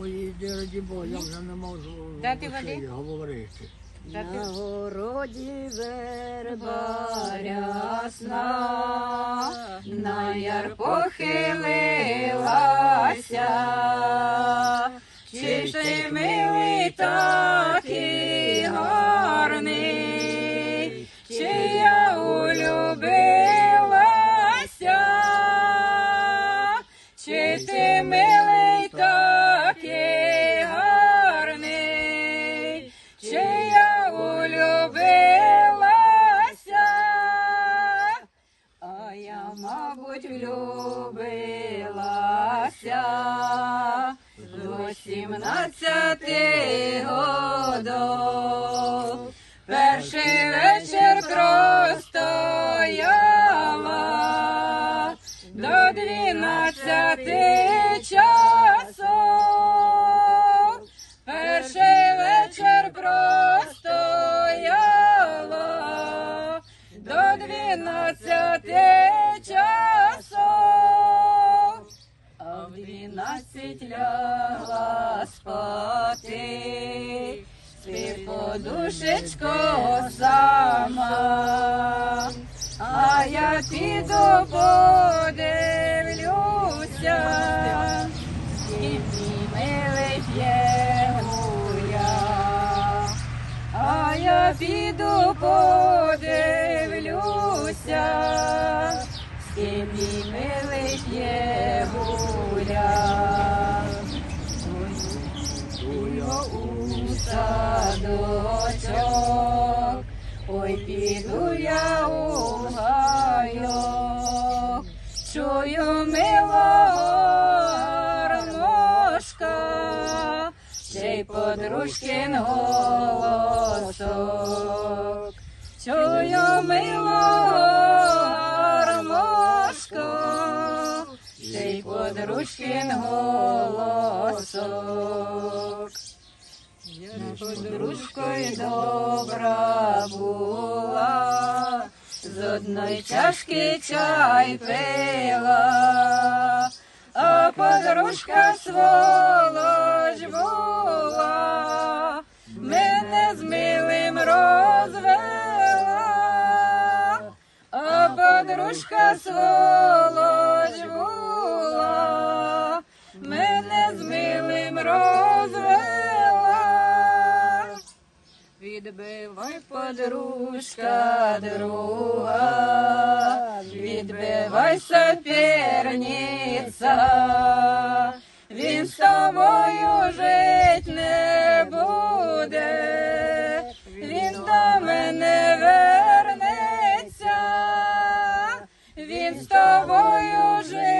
Ой, раді Бога, я вже не можу Дати води? говорити. Дати... ти- На городі верба рясна, на яр похилилася, мабуть, влюбилася до сімнадцяти годов. Перший вечір простояла до двінадцяти часов. Спів подушечко сама, а я піду подивлюся, скільки милий п'є гуля. А я піду подивлюся, скільки милий п'є гуля. Ой, його у садочок, ой, піду я у гайок, чую гармошка, ще й подружкин голосок. Чую гармошка, ще й подружкин голосок. Подружкою добра була, з одної чашки чай пила, а подружка сволоч була, мене з милим розвела, а подружка сволоч була, Відбивай, подружка друга, відбивай соперниця, він з тобою жить не буде, він до мене вернеться, він з тобою жить